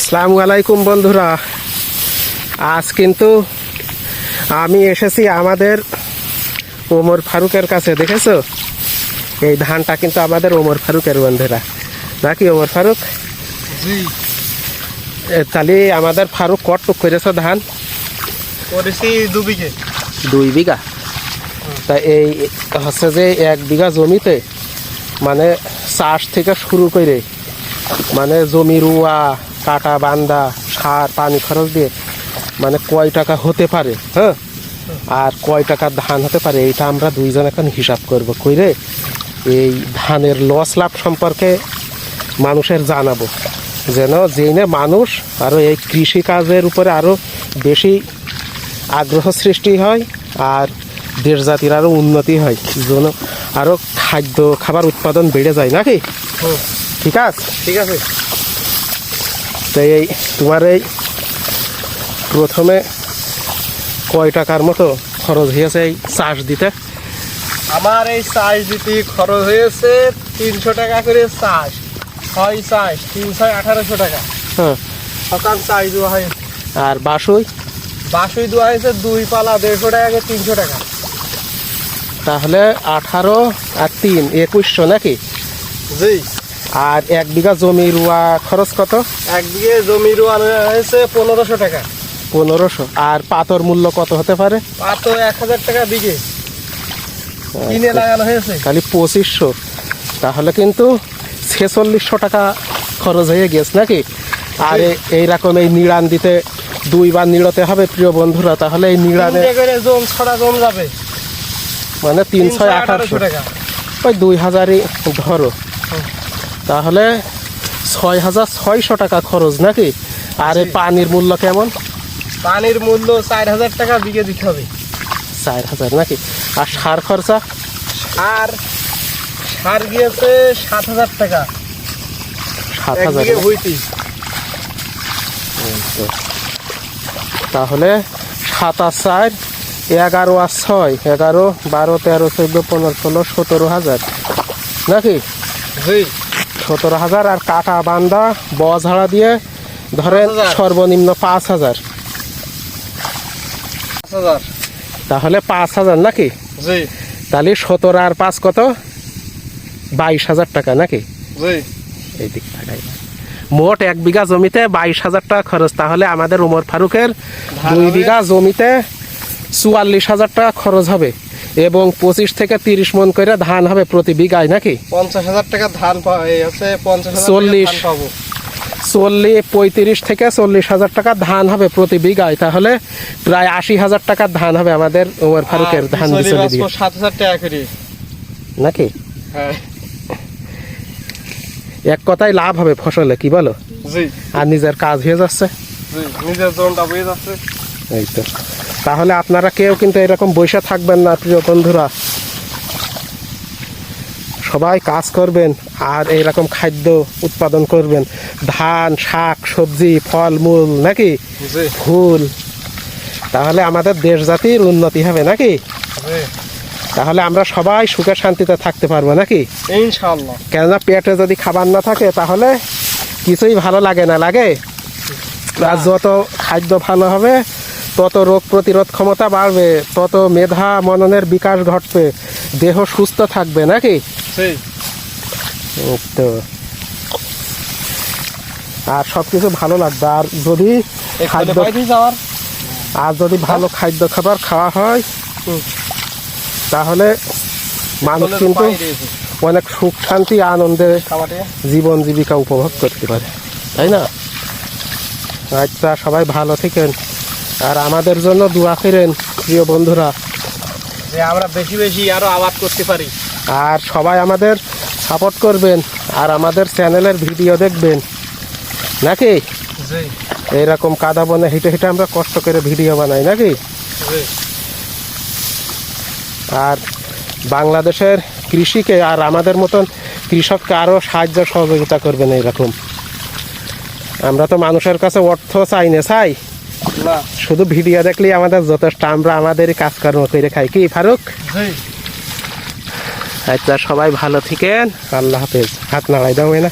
আসসালামু আলাইকুম বন্ধুরা। আজ কিন্তু আমি এসেছি আমাদের ওমর ফারুকের কাছে দেখেছ? এই ধানটা কিন্তু আমাদের ওমর ফারুকের বন্ধুরা। নাকি ওমর ফারুক? তাহলে আমাদের ফারুক কটুক করেছ ধান? করেছি দু বিঘে। দুই বিঘা? তা এই হচ্ছে যে এক বিঘা জমিতে মানে চাষ থেকে শুরু করে মানে জমি রুয়া, কাটা, বান্দা, সার, পানি খরচ দিয়ে মানে কয় টাকা হতে পারে হ্যাঁ? আর কয় টাকা ধান হতে পারে, এইটা আমরা দুইজন এখন হিসাব করব। কইরে এই ধানের লস লাভ সম্পর্কে মানুষের জানাব। যেন জেনে মানুষ আরও এই কৃষি কাজের উপরে আরও বেশি আগ্রহ সৃষ্টি হয় আর দেশ জাতির আরও উন্নতি হয়। যেন আরও খাদ্য খাবার উৎপাদন বেড়ে যায় নাকি? ঠিক আছে? ঠিক আছে। তো এই তোমার এই প্রথমে কয় টাকার মতো খরচ হয়েছে এই চাষ দিতে? আমার এই চাষ দিতে খরচ হয়েছে তিনশো টাকা করে চাষ। ছয় চাষ তিনশো আঠারোশো টাকা। হ্যাঁ। সকাল চাষ দেওয়া হয়েছে আর বাসুই? বাসুই দেওয়া হয়েছে দুই পালা দেড়শো টাকা করে তিনশো টাকা। তাহলে আঠারো আর তিন একুশশো নাকি? জি। আর এক বিঘা জমি রুয়া খরচ কত? এক বিঘে জমি রোয়া হয়েছে পনেরোশো টাকা। পনেরোশো। আর পাতর মূল্য কত হতে পারে? তো এক হাজার টাকা বিঘে। কিনে লাগানো হয়েছে। খালি পঁচিশশো। তাহলে কিন্তু ছেচল্লিশশো টাকা খরচ হয়ে গেছে নাকি? আর এইরকম এই নিড়ান দিতে দুইবার নিড়তে হবে প্রিয় বন্ধুরা তাহলে এই নিড়ানে জম ছড়া জম যাবে। মানে তিনশো আঠারোশো। টাকা। ওই দুই হাজারই ধরো। তাহলে ছয় হাজার ছয়শো টাকা খরচ নাকি? আর এই পানির মূল্য কেমন? পানির মূল্য চার হাজার টাকা বিঘে দিতে হবে। চার হাজার নাকি? আর সার খরচা? সার সার গিয়েছে সাত হাজার টাকা। সাত হাজার। তাহলে সাতাশ চার এগারো আর ছয় এগারো বারো তেরো চোদ্দ পনেরো ষোলো সতেরো হাজার। নাকি? সতেরো হাজার আর কাটা বান্দা বঝাড়া দিয়ে ধরেন সর্বনিম্ন পাঁচ হাজার। তাহলে পাঁচ হাজার নাকি? তাহলে সতেরো আর পাঁচ কত? বাইশ হাজার টাকা নাকি? এই দিক তাকাই। মোট এক বিঘা জমিতে বাইশ হাজার টাকা খরচ। তাহলে আমাদের উমর ফারুকের দুই বিঘা জমিতে চুয়াল্লিশ হাজার টাকা খরচ হবে এবং পঁচিশ থেকে তিরিশ মন করে ধান হবে প্রতি বিঘায় নাকি? পঞ্চাশ হাজার টাকা ধান টাকা চল্লিশ। চল্লিশ পঁয়ত্রিশ থেকে চল্লিশ হাজার টাকা ধান হবে প্রতি বিঘায় তাহলে প্রায় আশি হাজার টাকার ধান হবে আমাদের উমর ফারুকের ধান বিচলি দিয়ে সাত হাজার টাকা করে। নাকি? হ্যাঁ। এক কথায় লাভ হবে ফসলে কি বলো? আর নিজের কাজ হয়ে যাচ্ছে। নিজের জনটা বয়ে যাচ্ছে। এই তো। তাহলে আপনারা কেউ কিন্তু এরকম বসে থাকবেন না প্রিয় বন্ধুরা। সবাই কাজ করবেন আর এইরকম খাদ্য উৎপাদন করবেন। ধান শাক সবজি ফল মূল নাকি? ফুল। তাহলে আমাদের দেশ জাতির উন্নতি হবে নাকি? তাহলে আমরা সবাই সুখে শান্তিতে থাকতে পারব নাকি? কেননা পেটে যদি খাবার না থাকে তাহলে কিছুই ভালো লাগে না লাগে? আর যত খাদ্য ভালো হবে তত রোগ প্রতিরোধ ক্ষমতা বাড়বে তত মেধা মননের বিকাশ ঘটবে দেহ সুস্থ থাকবে নাকি? তো। আর সব কিছু ভালো লাগবে। আর যদি খাদ্য আর যদি ভালো খাদ্য খাবার খাওয়া হয় তাহলে মানুষ কিন্তু অনেক সুখ শান্তি আনন্দে জীবন জীবিকা উপভোগ করতে পারে। তাই না? আচ্ছা সবাই ভালো থাকেন। আর আমাদের জন্য দোয়া করেন প্রিয় বন্ধুরা। যে আমরা বেশি বেশি আরও আবাদ করতে পারি। আর সবাই আমাদের সাপোর্ট করবেন আর আমাদের চ্যানেলের ভিডিও দেখবেন। নাকি? এইরকম কাদা বনে হেঁটে হেঁটে আমরা কষ্ট করে ভিডিও বানাই নাকি? আর বাংলাদেশের কৃষিকে আর আমাদের মতন কৃষককে আরও সাহায্য সহযোগিতা করবেন এইরকম। আমরা তো মানুষের কাছে অর্থ চাই না চাই? শুধু ভিডিও দেখলেই আমাদের যথেষ্ট আমরা আমাদের কাজকর্ম করে খাই। কি ফারুক? আচ্ছা সবাই ভালো থাকেন। আল্লাহ হাফেজ। হাত নাড়াই দাও না